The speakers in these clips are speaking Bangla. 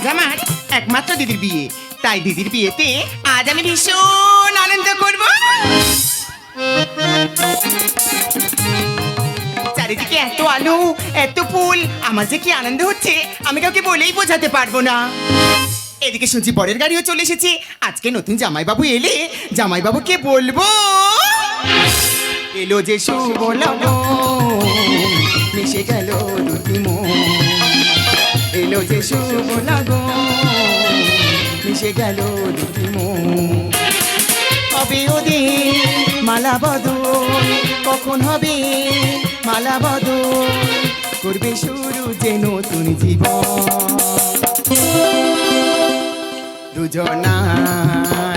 আজ আমার একমাত্র দিদির বিয়ে। তাই দিদির বিয়েতে আজ আমি ভীষণ আনন্দ করব। চারিদিকে এত আলো এত ফুল আমার যে কি আনন্দ হচ্ছে আমি কাউকে বলেই বোঝাতে পারব না। এদিকে শুনছি পরের গাড়িও চলে এসেছে। আজকে নতুন জামাইবাবু এলে জামাইবাবুকে বলব এলো যে শুভ লগন, মিশে গেল দুটি মন এলো যে শুভ লগন, মিশে গেল দুটি হবে ওদের মালা বদল কখন হবে মালা বদল করবে শুরু যে নতুন জীবন দুজনার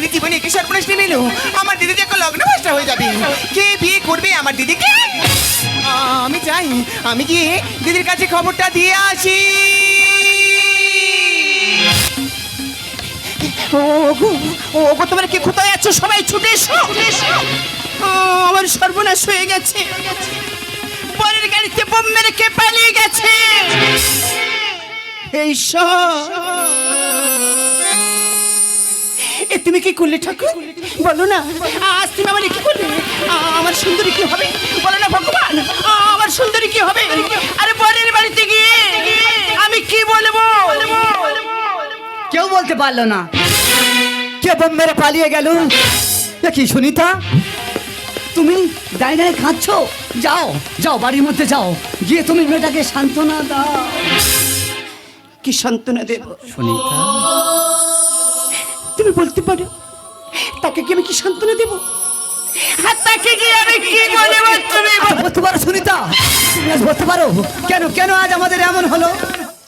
দিদি জীবনে একে সর্বনাশ নেমে এলো আমার দিদি যে এখন লগ্ন ভাষা হয়ে যাবে। কে বিয়ে করবে আমার দিদিকে আমি চাই, আমি গিয়ে দিদির কাছে খবরটা দিয়ে আসি। ও গো ও গো তোমরা কি কোথায় আছো? সবাই ছুটে এসো। আমার সর্বনাশ হয়ে গেছে। পরের গাড়িতে বোম মেরে কে পালিয়ে গেছে? এই এ তুমি কি করলে ঠাকুর? বলো না আজ তুমি আমার কি করলে? আমার সুন্দরী কি হবে? বলো না ভগবান আমার সুন্দরী কি হবে? আরে পরের বাড়িতে গিয়ে আমি কি বলব? কেউ বলতে পারল না। কে বোম মেরে পালিয়ে গেল? দেখি সুনিতা? তুমি দাঁড়িয়ে দাঁড়িয়ে কাঁদছো যাও যাও বাড়ির মধ্যে যাও। গিয়ে তুমি মেয়েটাকে সান্ত্বনা দাও। কি সান্ত্বনা দেব? সুনিতা? তুমি বলতে পারো। তাকে কি আমি কি সান্ত্বনা দেব? আর তাকে কি আমি কি বলব তুমি বলতে পারো সুনিতা। তুমি আজ বলতে পারো। কেন কেন আজ আমাদের এমন হলো?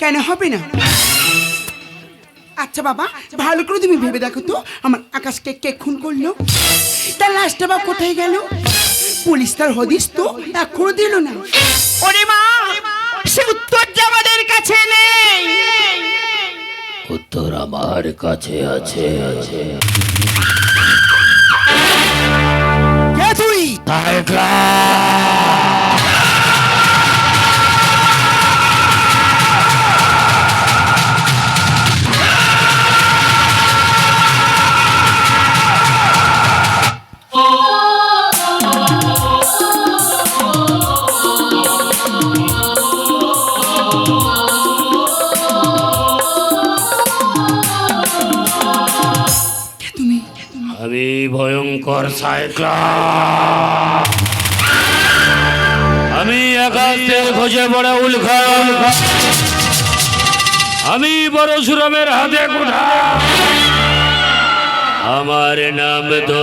কেন হবে না? আচ্ছা বাবা ভালো করে তুমি ভেবে দেখো তো। আমার আকাশকে কে খুন করল? তার লাশটা বা কোথায় গেল? পুলিশ তার হদিস তো এখনও দিল না। ওরে মা সে উত্তর আমাদের কাছে নেই। উত্তর আমার কাছে আছে। কে তুই? আমি ভয়ঙ্কর সাইক্লা আমি আকাশের খোঁজে বড় উল্কা আমি বড় সুরমের হাতে কোঠা আমার নাম তো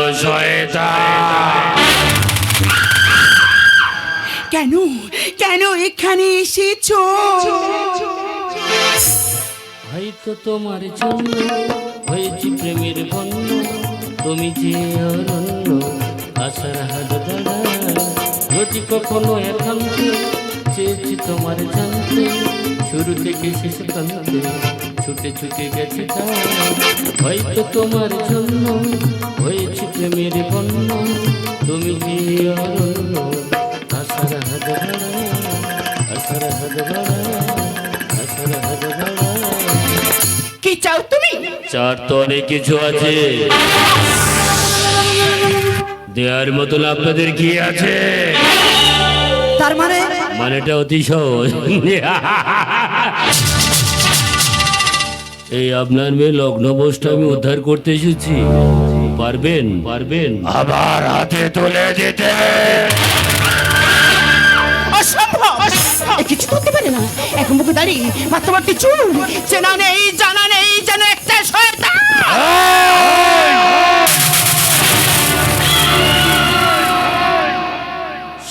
কেন? কেন এখানে এসেছ? হয়তো তোমার জন্য হয়েছি প্রেমের বন্য তুমি যে অরণ্য, আশার হাত দাঁড়া যদি কখনো একান্তে, চেয়েছি তোমার জানতে, শুরু থেকে শেষ প্রান্তে ছুটে ছুটে গেছি হয়তো তোমার জন্য হয়েছি প্রেমের বন্য তুমি যে অরণ্য, আশার হাত দাঁড়া আশার হাত দাঁড়া চাও তুমি? চার তো অনেক কিছু আছে। দেওয়ার মতন আপনাদের কি আছে? তার মানে? মানেটা অতি সহজ। এই আপনার মেয়ে লগ্ন বসটা আমি উদ্ধার করতে এসেছি। পারবেন? পারবেন। আবার হাতে তুলে দিতে। অসম্ভব! কিছু করতে পারে না। এক মুখে দাঁড়িয়ে মাত্র মাত্র চুল। চেনা নেই জানা শয়তান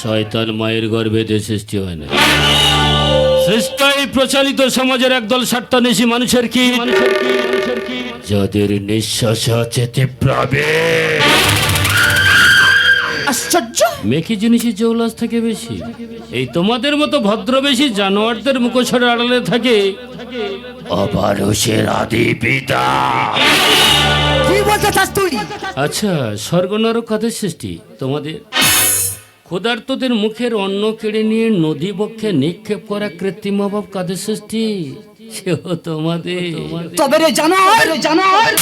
শয়তান মায়ের গর্ভেতে সৃষ্টি হয় না। সৃষ্টাই প্রচালিত সমাজের একদল স্বার্থান্বেষী মানুষের কি? যাদের নিঃশ্বাস আছে তীব্রাবে আশ্চর্য! মেকি জিনিসই জৌলাস থেকে বেশি। এই তোমাদের মতো ভদ্রবেশী জানোয়ারদের মুখোশের আড়ালে থাকে। অপারসের আদি পিতা। কি বলতে চাস তুই আচ্ছা স্বর্গ নরক কাদের সৃষ্টি তোমাদের? ক্ষুধার্তদের মুখের অন্ন কেড়ে নিয়ে নদী বক্ষে নিক্ষেপ করা কৃত্রিম অভাব কাদের সৃষ্টি? সেও তোমাদের। তবে রে জানোয়ার জানোয়ার।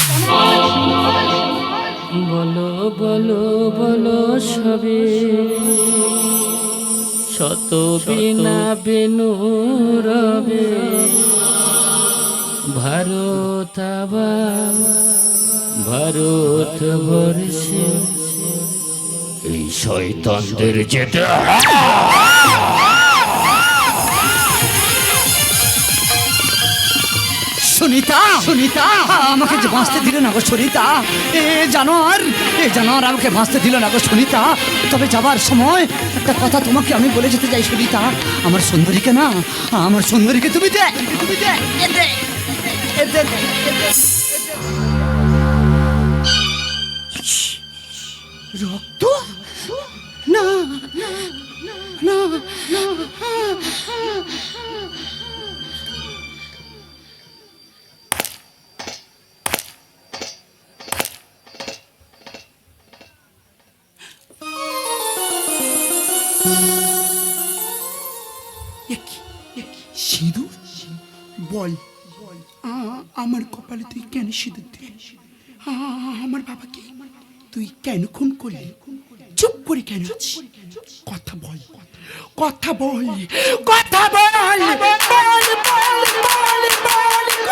বলো বলো বলো সবে। শত বিনা বেনু রবে। ভারত ভারত বর্ষে এই শয়তানদের যেতে সুনিতা সুনিতা আমাকে যে বাঁচতে দিল না গো সুনিতা। এ জানোয়ার এ জানোয়ার আমাকে বাঁচতে দিল না গো সুনিতা। তবে যাবার সময় একটা কথা তোমাকে আমি বলে যেতে চাই সুনিতা। আমার সুন্দরীকে না আমার সুন্দরীকে তুমি দে তুমি দে এ সিঁদুর দিলি আমার বাবাকে তুই কেন খুন করলি? চুপ করে কেন? কথা বল কথা বল কথা বল,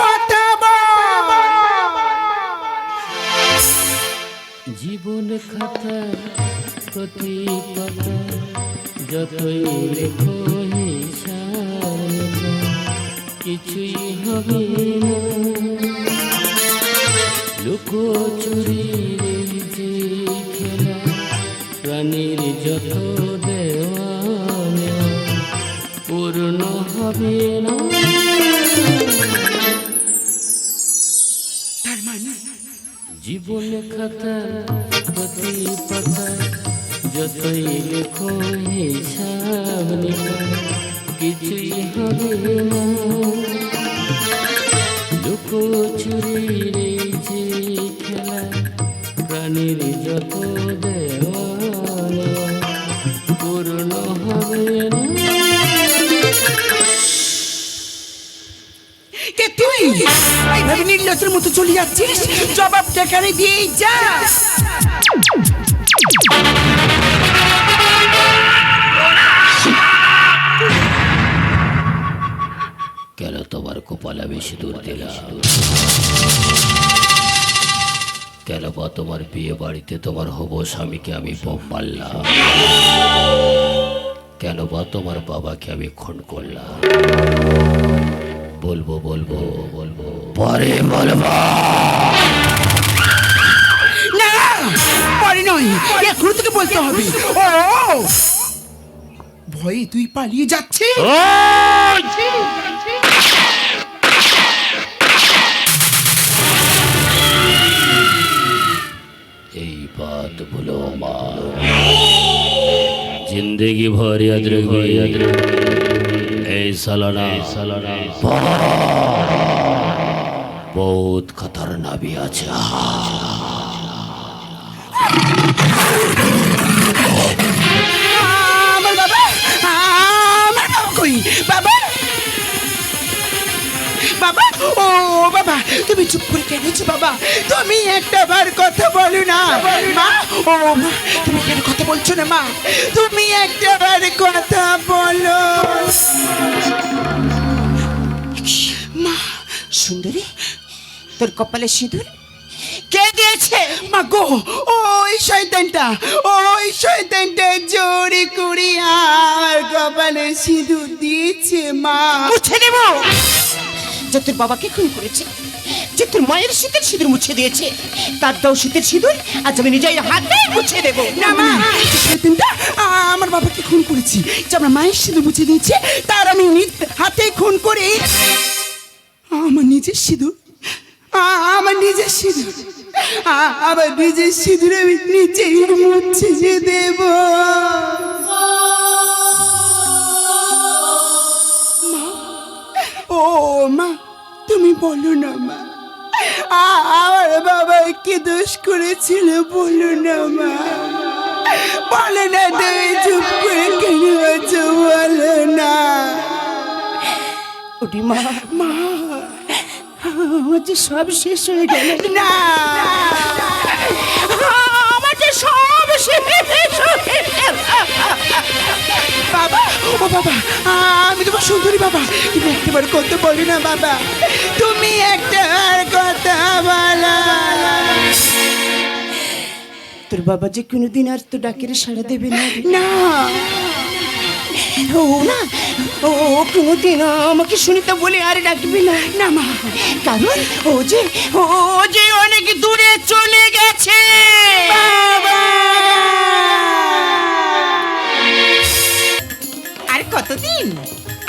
কথা জীবন খাতা প্রতি পাতা যতই লেখো কিছুই হবে না। লুকোচুরির যে খেলা। প্রাণীর যত দেওয়ানা পূর্ণ হবে না। মানে? জীবন খাতা প্রতি পাতা যতই লেখো হিসাব কিছুই হবে না। লুকোচুরির প্রাণীর যত পূর্ণ হবে কে তুই? এইভাবে নির্লজের মতো চলে যাচ্ছিস? জবাব এখানে দিয়েই যা। কেন তোমার কপালে বেশি দূর দিলাম? কেন বা তোমার বিয়ে বাড়িতে তোমার হব স্বামীকে আমি বোম মারলাম। কেন বা তোমার বাবাকে আমি খুন করলাম। বলব বলব বলব। পরে বলব। না পরে নয় এখন থেকে বলতে হবে। ও ভয়ে তুই পালিয়ে যাচ্ছিস। बात बोलो माँ जिंदगी भर याद रखो याद रखो ऐ सालाना सालाना बहुत खतरनाक भी আছে তুমি চুপ করে কেন বাবা? তুমি একটা বার কথা বলো না। মা ও মা তুমি কেন কথা বলছো না মা? তুমি একটা বার কথা বলো। মা সুন্দরী তোর কপালে সিঁদুর? কে দিয়েছে? মা গো ওই শয়তানটা ওই শয়তানটা জোরে করে আর কপালে সিঁদুর দিয়েছে মা। মুছে দেব যে তোর বাবাকে খুন করেছে। যে তোর মায়ের শীতের সিঁদুর মুছে দিয়েছে। তার দাও শীতের সিঁদুর আজ আমি নিজের হাতে মুছে দেবো। না, মা। আমার বাবাকে খুন করেছি। যে আমার মায়ের সিঁদুর মুছে দিয়েছে, তার আমি হাতে খুন করে। আমার নিজের সিঁদুর আমার নিজের সিঁদুর আমার নিজের সিঁদুর আমি নিজেই মুছে দেব। ও মা, তুমি বলো না, মা। আমার বাবা কি দোষ করেছিল বলো না মা। বলে না তুমি চুপ করে কেন আছো বলো না। ওটি মা মা আমার যে সব শেষ হয়ে গেল। না। আমার যে সব শেষ হয়ে গেল। বাবা ও বাবা আমি তোমার সুন্দরী বাবা। তুমি একবার কথা বলো না বাবা। তুমি একটা আর কথা বলো। তোর বাবা যে কোনোদিন আর তো ডাকের সাড়া দেবে না না। ও না ও কোনোদিন আমাকে শুনিতে বলে আর ডাকবে না। না মা। কারণ ও যে ও যে অনেক দূরে চলে গেছে। আর কতদিন?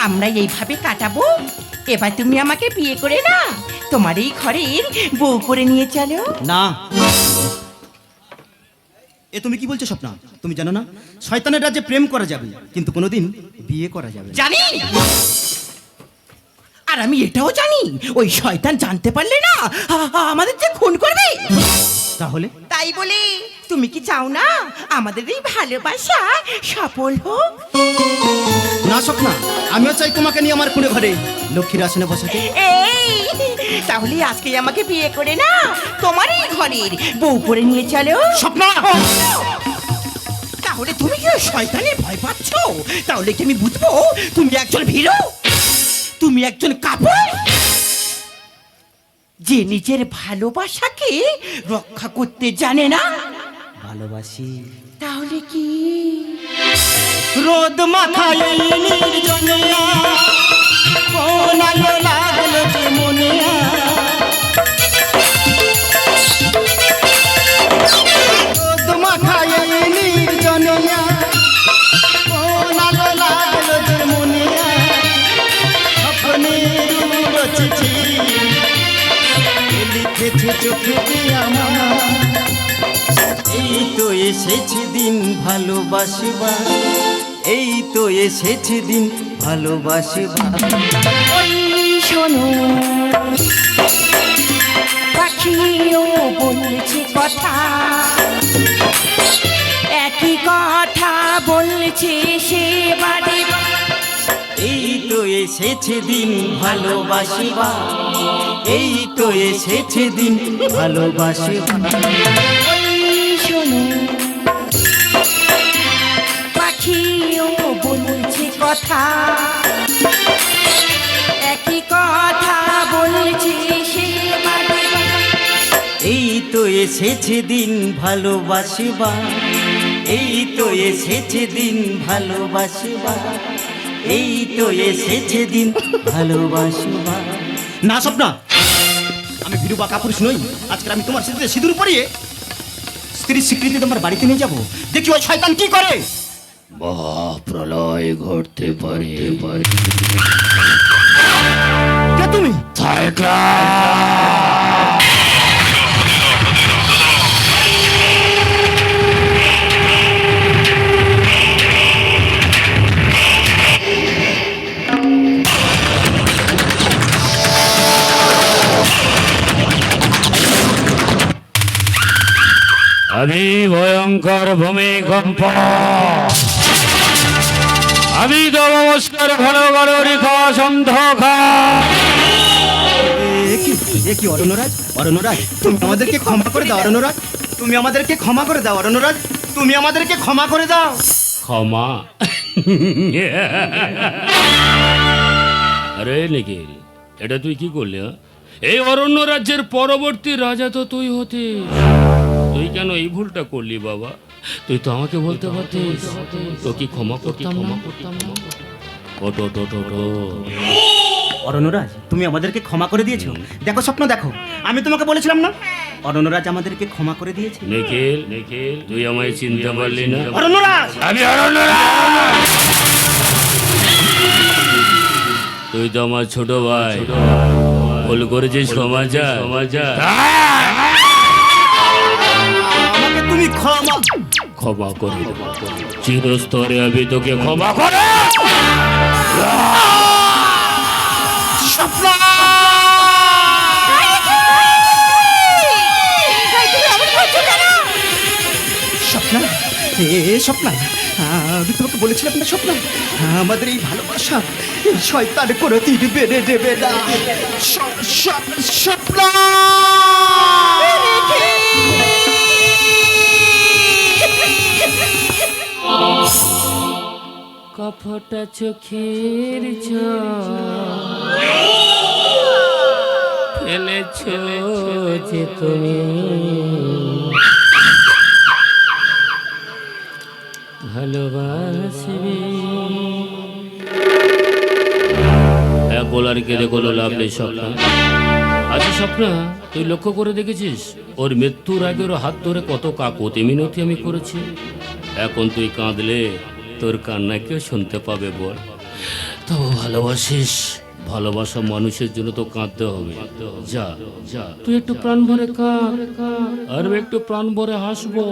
আমরা এইভাবে কাটাবো? এবার তুমি আমাকে বিয়ে করে না তোমার এই ঘরের বউ করে নিয়ে চলো। না। এ তুমি কি বলছো স্বপ্না? তুমি জানো না? শয়তানের রাজ্যে প্রেম করা যাবে কিন্তু কোনোদিন বিয়ে করা যাবে। জানি! আর আমি এটাও জানি ওই শয়তান জানতে পারলে না আ- আ- আমাদের যে খুন করবে। তাহলে? তাই বলে তুমি কি চাও না আমাদের এই ভালোবাসা সফল হোক? না স্বপ্না আমিও চাই তোমাকে নিয়ে আমার কোনে ঘরে। লক্ষ্মীর আসনে বসাতে। এই তাহলে আজকে আমাকে বিয়ে করে না তোমার এই ঘরের বউ করে নিয়ে চলো। স্বপ্না! তাহলে তুমি কি ওই শয়তানের ভয় পাচ্ছ? তাহলে কি আমি বুঝব? তুমি একজন ভীরু? তুমি একজন কাপড়? যে নিজের ভালোবাসাকে রক্ষা করতে জানে না? ভালোবাসি। তাহলে কি? রোদ মাথায় নির্জনিয়া কোন আলো লাগল যে এই তো এসেছে দিন ভালোবাসবা এই তো এসেছে দিন ভালোবাসবা শোনো, পাখিও বলছে কথা, একই কথা বলছে সে বাড়ি। তো এসেছে দিন ভালোবাসবা। এই তো এসেছে দিন ভালোবাসবা। শোনো পাখিও বলছে কথা। একই কথা বলছে সে এই তো এসেছে দিন ভালোবাসবা। এই তো এসেছে দিন ভালোবাসবা। এই তো এসেছে দিন। ভালোবাসবা না স্বপ্না। আমি ভিরু বা কাপুরুষ নই। আজকে আমি তোমার সাথে সিঁদুর পরিয়ে স্ত্রীর স্বীকৃতি তোমার বাড়িতে নিয়ে যাব। দেখি ওই শয়তান কি করে। প্রলয় ঘটতে পারে। পারে কে তুমি? ভয়ঙ্কর ভূমিকম্প আমি তো নমস্কার ঘন ঘন রেখা সন্ধকার এ কি এ কি অরণ্যরাজ অরণ্যরাজ তুমি আমাদেরকে ক্ষমা করে দাও অরণ্যরাজ তুমি আমাদেরকে ক্ষমা করে দাও অরণ্যরাজ তুমি আমাদেরকে ক্ষমা করে দাও। ক্ষমা। আরে নিখিল এটা তুই কি করলি হ্যাঁ? এই অরণ্য রাজ্যের পরবর্তী রাজা তো তুই হতে তুই কেন এই ভুলটা করলি বাবা? তুই তো আমাকে বলতে পারতিস। তো কি ক্ষমা করতাম না? ওটো টো টো টো অরণ্যরাজ তুমি আমাদেরকে ক্ষমা করে দিয়েছ? দেখো স্বপ্ন দেখো। আমি তোমাকে বলেছিলাম না? অরণ্যরাজ আমাদেরকে ক্ষমা করে দিয়েছে। নিখিল নিখিল তুই আমায় চিনতে পারলি না? অরণ্যরাজ! আমি অরণ্যরাজ! তুই তো আমার ছোট ভাই। ভুল করেছিস ক্ষমা সমাজা সমাজা আমাকে তুমি ক্ষমা ক্ষমা করে। চিরস্তরে আমি তোকে ক্ষমা করে। স্বপ্না। এ স্বপ্না। আমি তোমাকে বলেছিলাম না স্বপ্না। আমাদের এই ভালোবাসা এই শয়তান কোনো দিন বেড়ে দেবে না। স্বপ্না। কপটা চোখের ফেলেছ যে তুমি। ভালোবাসবে। গোলার কেঁদে কোনো লাভ নেই স্বপ্ন। আচ্ছা স্বপ্ন, তুই লক্ষ্য করে দেখেছিস? ওর মৃত্যুর আগে ওর হাত ধরে কত কাকতি মিনতি আমি করেছি। এখন তুই কাঁদলে তোর কান্না কেউ শুনতে পাবে বল। তো ভালোবাসিস, ভালোবাসা মানুষের জন্য তো কাঁদতে হবে। যা যা। তুই একটু প্রাণ ভরে কাঁদ আর একটু প্রাণ ভরে হাসবো।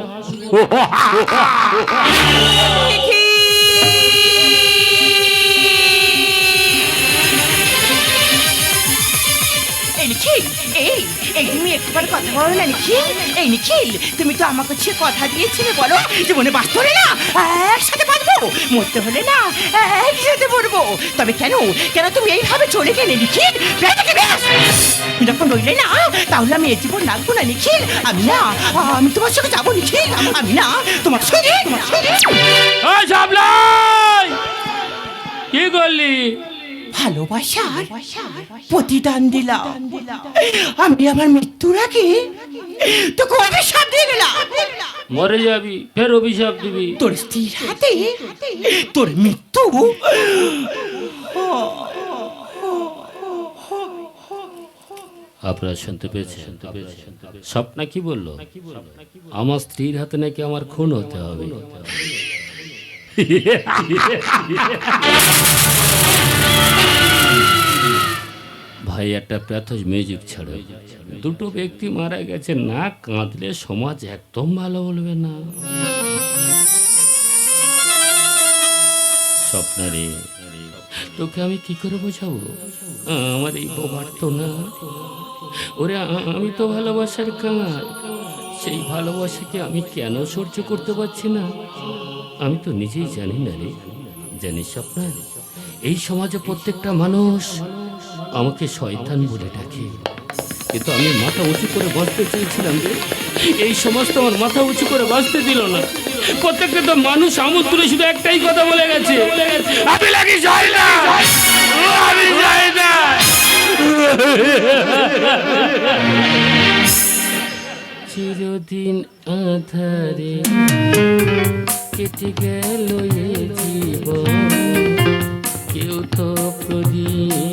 এই। এই তুমি একবার কথা বলো না, নিখিল। এই নিখিল, তুমি তো আমার কাছে কথা দিয়েছিলে বলো, জীবনে বাঁচতে হলে না, একসাথে বাঁচবো, মরতে হলে না, একসাথে মরবো। তবে কেন কেন তুমি এইভাবে চলে গেলে, নিখিল? যখন রইলে না, তাহলে আমি এ জীবন রাখব না, নিখিল। আমি না, আমি তোমার সঙ্গে যাব, নিখিল। আমি না, তোমার সঙ্গে তোমার সঙ্গে! কি করলি? ভালোবাসার প্রতিদান দিলাম। আমি আমার মৃত্যুর আগে তোকে অভিশাপ দিয়ে গেলাম। মরে যাবি ফের অভিশাপ দিবি। তোর স্ত্রীর হাতে তোর মৃত্যু। আপনারা শুনতে পেয়েছেন স্বপ্না কি বলল? আমার স্ত্রীর হাতে নাকি আমার খুন হতে হবে। ভাই, একটা প্যাথস মিউজিক ছাড়ো। দুটো ব্যক্তি মারা গেছে, না কাঁদলে সমাজ একদম ভালো বলবে না। স্বপ্নারে, তোকে আমি কি করে বোঝাবো? আমার এই বোবার তো না। ওরে আমি তো ভালোবাসার কাঙাল। সেই ভালোবাসাকে আমি কেন সহ্য করতে পারছি না? আমি তো নিজেই জানি না রে, জানিস স্বপ্না এই সমাজে প্রত্যেকটা মানুষ আমাকে শয়তান বলে ডাকে। কিন্তু আমি মাথা উঁচু করে বাঁচতে চেয়েছিলাম রে। এই সমাজ তো আমার মাথা উঁচু করে বাঁচতে দিল না। প্রত্যেকটা তো মানুষ আমুদ তুলে শুধু একটাই কথা বলে গেছে। আমি লাগি যাই না? আমি যাই না। চিরদিন আধারে কেটে গেল জীবন। কেউ তো প্রদীপ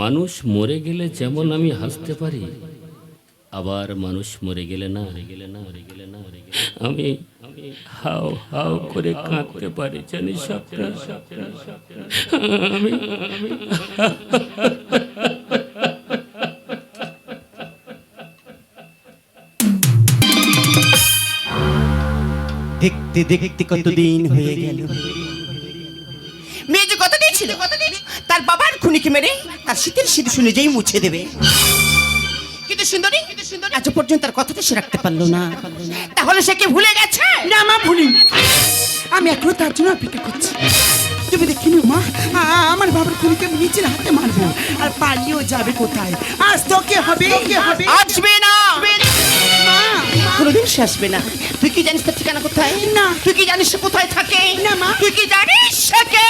মানুষ মরে গেলে যেমন আমি হাসতে পারি, আবার মানুষ মরে গেলে না। গেলে না গেলে না মরে গেলে আমি হাও হাও করে কাঁদতে পারি আমি আমি। দেখতে দেখতে কতদিন হয়ে গেল। তার বাবার খুনিকে মেরে তার শীতের শীত শুনে যেই মুছে দেবে। কিন্তু সুন্দরী আজ পর্যন্ত তার কথাটা সে রাখতে পারল না। তাহলে সে কি ভুলে গেছে? না মা ভুলি আমি এখনও তার জন্য অপেক্ষা করছি। তুমি দেখিনি মা আমার বাবার খুনিকে আমি নিজের হাতে মারবো। আর পালিয়েও যাবে কোথায়? আজ তোকে হবে। কে হবে। আসবে না। কোনোদিন সে আসবে না। তুই কি জানিস তার ঠিকানা কোথায়? না। তুই কি জানিস সে কোথায় থাকে? না, মা। তুই কি জানিস সে কে?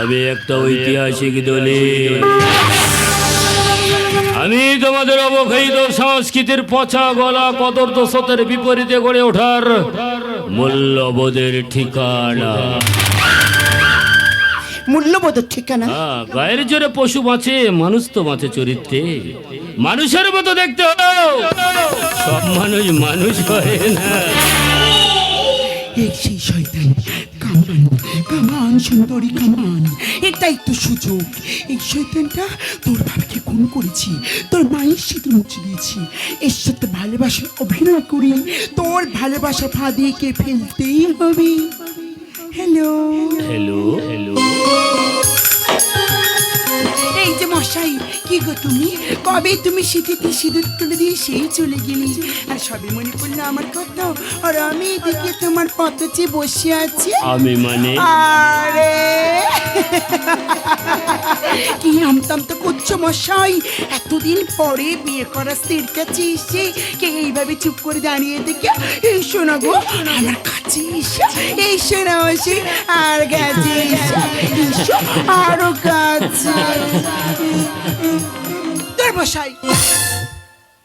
আমি একটা ঐতিহাসিক দলিল। আমি তোমাদের অবক্ষয়িত সংস্কৃতির পচা গলা কদর্ত সতের বিপরীতে গড়ে ওঠার মূল্যবোধের ঠিকানা। মূল্যবোধের ঠিকানা? হ্যাঁ, গায়ের জোরে পশু বাঁচে মানুষ তো বাঁচে চরিত্রে। মানুষের মতো দেখতে সব মানুষ মানুষ হয় না। সেই শয়তান। কামান সুন্দরী কামান। এটাই তো সুযোগ। এই শয়তানটা তোর বাবাকে খুন করেছি। তোর মায়ের সিঁদুর মুছে দিয়েছি। এর সাথে ভালোবাসার অভিনয় করি তোর ভালোবাসা ফাঁদিকে ফেলতেই হবে। হ্যালো হ্যালো হ্যালো এই যে মশাই কি গো তুমি? কবে তুমি শীতেতে সিঁদুর তুলে দিয়ে সেই চলে গেলি? আর সবে মনে পড়ল আমার কথা। আর আমি এদিকে তোমার পথ চেয়ে বসে আছি। আমি মানে? আরে! কি আমতাম তো করছ মশাই? এতদিন পরে বিয়ে করা স্ত্রীর কাছে এসে কে এইভাবে চুপ করে দাঁড়িয়ে থেকে এই শোনা গো আমার কাছে এসে এই শোনা বসে আর কাছে এসো, আরও কাছে তোর মশাই।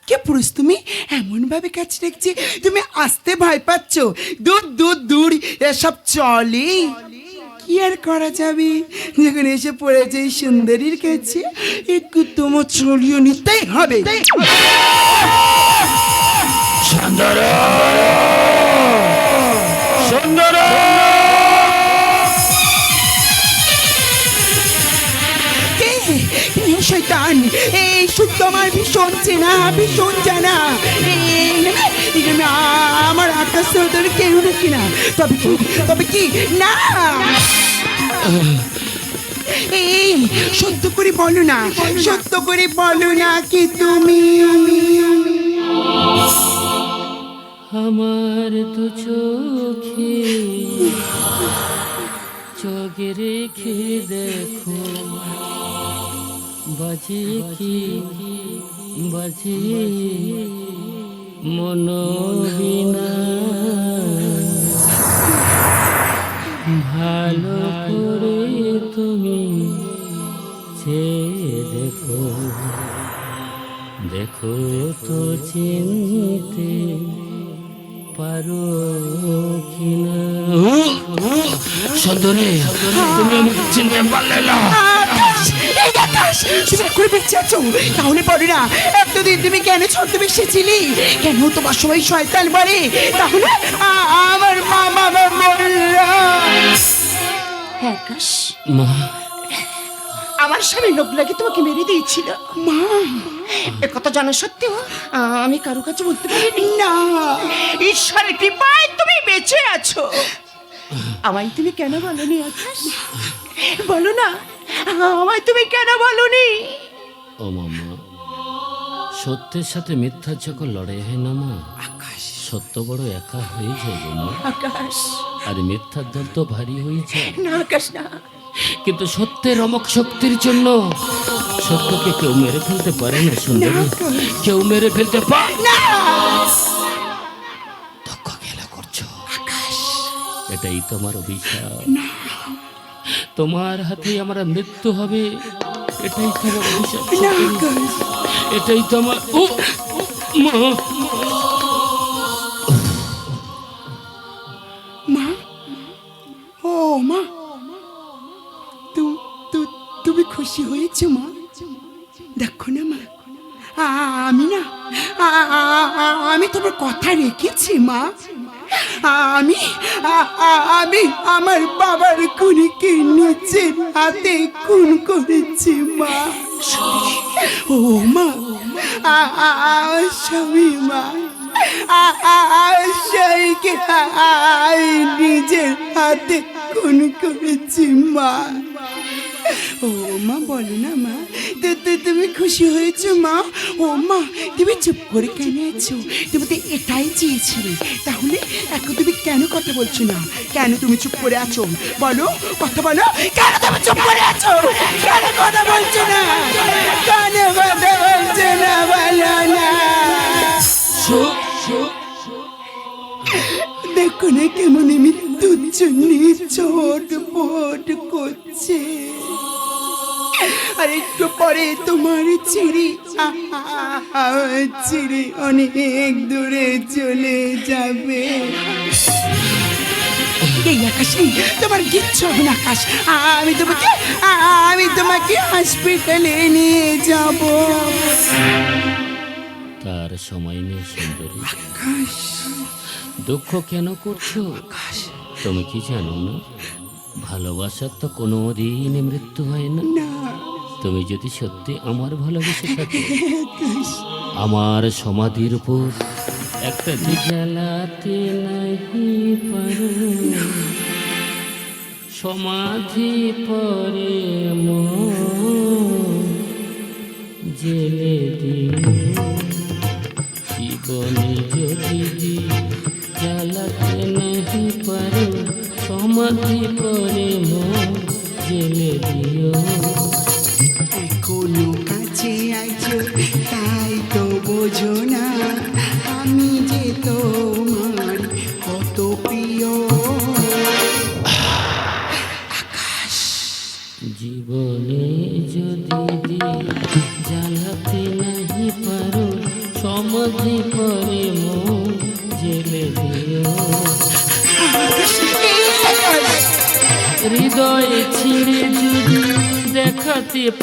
কে পুরুষ তুমি? এমন ভাবে কাছে দেখছি তুমি আসতে ভয় পাচ্ছ। দূর দূর দূর এসব চলে। কি আর করা যাবে। যখন এসে পড়েছে এই সুন্দরীর কাছে, একটু তোমার চলিও নিতেই হবে। সুন্দর! সুন্দর! শয়তান। এই শুদ্ধ আমার ভীষণ চেনা, ভীষণ জানা। আমার আকাশ তোদের কেউ না তবে কি তবে কি? না। এই, সত্য করে বলো না, সত্য করে বলো না কি তুমি? আমার তো চোখে চোখে রেখে দেখো। বাজে কি? বাজে মন বিনা। ভালো করে তুমি সে দেখো। দেখো তো চিনতে পারো কিনা। সুন্দরী তুমি আমাকে চিনতে পারলে না। তুমি করে বেঁচে আছো? তাহলে বলো না এতদিন তুমি কেন ছদ্মবেশে ছিলি? কেন তোমার সবাই শয়তান বলে তাহলে আমার মা বাবা মরল আকাশ। মা। আমার স্বামী লোক লাগে তোমাকে মেরে দিয়েছিল। মা। এ কথা জানা সত্ত্বেও আমি কারও কাছে বলতে পারিনি। না। ঈশ্বরের কৃপায় তুমি বেঁচে আছো। আমায় তুমি কেন বলনি আকাশ? বলো না। আমায় তুমি কেন বলনি? ও মামা সত্যের সাথে মিথ্যার যখন লড়াই হয় না মা আকাশ। সত্য বড় একা হয়ে যায় গো মা। আকাশ। আর মিথ্যার দল তো ভারী হয়ে যায়। না আকাশ না। কিন্তু সত্যের অমক শক্তির জন্য সত্যকে কেউ মেরে ফেলতে পারে না সুন্দর। কেউ মেরে ফেলতে পারে না! দক্ষ খেলা করছ। এটাই তোমার অভিশাপ। তোমার হাতে আমার মৃত্যু হবে, এটাই তো এটাই তো আমার ও, মা মা। ও, মা। তুমি খুশি হয়েছো, মা? দেখো না, মা। আমি না আমি তোমার কথা রেখেছি, মা। আমি আমি আমার বাবার খুনিকে নিজের হাতে খুন করেছি, মা। ও মা স্বামী মা, আ- আ- আ- স্বামীকে আ- আ- নিজের হাতে খুন করেছি, মা। ও মা, বলো না তুমি খুশি হয়েছো, মা? ও মা, তুমি চুপ করে কেন আছো? তুমি তো এটাই চেয়েছিলে। তাহলে এখন তুমি কেন কথা বলছো না? কেন তুমি চুপ করে আছো? বলো, কথা বলো। কেন তুমি চুপ করে আছো? কেন কথা বলছো না? কেন কথা বলছো না? বলো না। দেখো না কেমন আমি দুজনে চোট পোট করছে। আর একটু পরে তোমার চিড়ি চিড়ি অনেক দূরে চলে যাবে। এই আকাশে তোমার কিচ্ছু হবে না আকাশ। আমি তোমাকে আমি তোমাকে হসপিটালে নিয়ে যাব। তার সময় নেই সুন্দরী। আকাশ। দুঃখ কেন করছ? তুমি কি জানো না? ভালোবাসার তো কোনো দিন মৃত্যু হয় না। তুমি যদি সত্যি আমার ভালোবেসে থাকো আমার সমাধির উপর একটা জ্বালাতে নাহি পারো। সমাধি পরে জেলে দিও জীবনে যদি সমাধি পরে জেলে দিও। এখনও কাছে আছো তাই তো বোঝো না।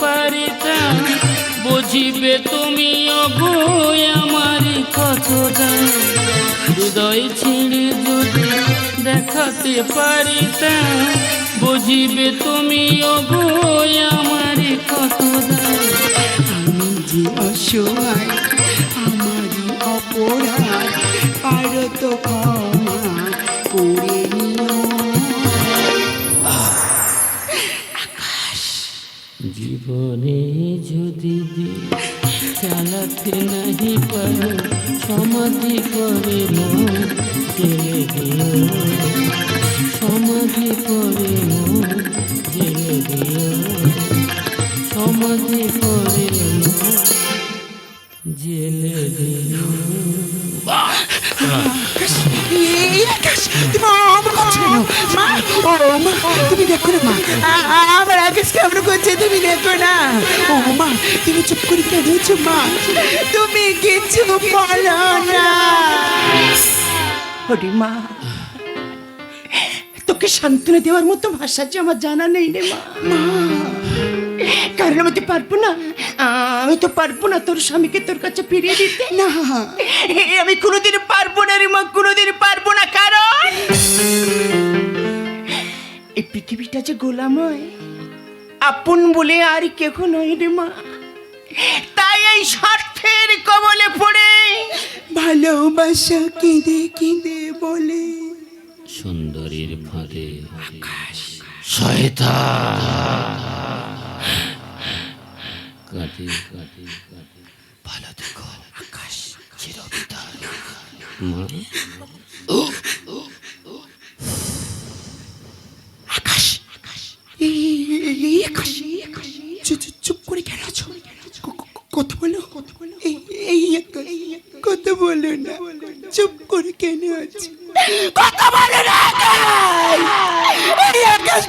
পারিতাম বুঝিবে তুমি অগো আমার কতটা। হৃদয় ছিঁড়ে যদি দেখাতে পারিতাম বুঝিবে তুমি অগো আমার কতটা। আমি যে অসহায়, আমারই অপরাধ পারো তো ক্ষমা করে চালাতে নাহি পারো, সমাধি করে মন জেলে দিও সমাধি করে মন জেলে দিও সমাধি করে মন জেলে দিও তুমি দেখো মা। করছে তুমি দেখো না, মা। তুমি চুপ মা। তুমি মা। তোকে সান্ত্বনা দেওয়ার মতো ভাষা যে আমার জানা নেই রে, মা। কারণ আমি তো পারব না। আমি তো পারব না তোর স্বামীকে তোর কাছে ফিরিয়ে দিতে। না। আমি কোনোদিন পারব না রে মা কোনোদিন পারব না কারণ এই পৃথিবীটা যে গোলাময় আপন বলে আর কেহ নয় রে মা। তাই এই স্বার্থের কবলে পড়ে ভালোবাসা কেঁদে কেঁদে বলে। সুন্দরীর ফাঁদে আকাশ। শয়তান। কাঁদে ভালো দেখো আকাশ চিরবিদায় মা। এই আকাশ। চুপ করে কেন আছো? কথা বলো। আকাশ কথা বলো না। চুপ করে কেন আছো? কথা বলো না আকাশ। আকাশ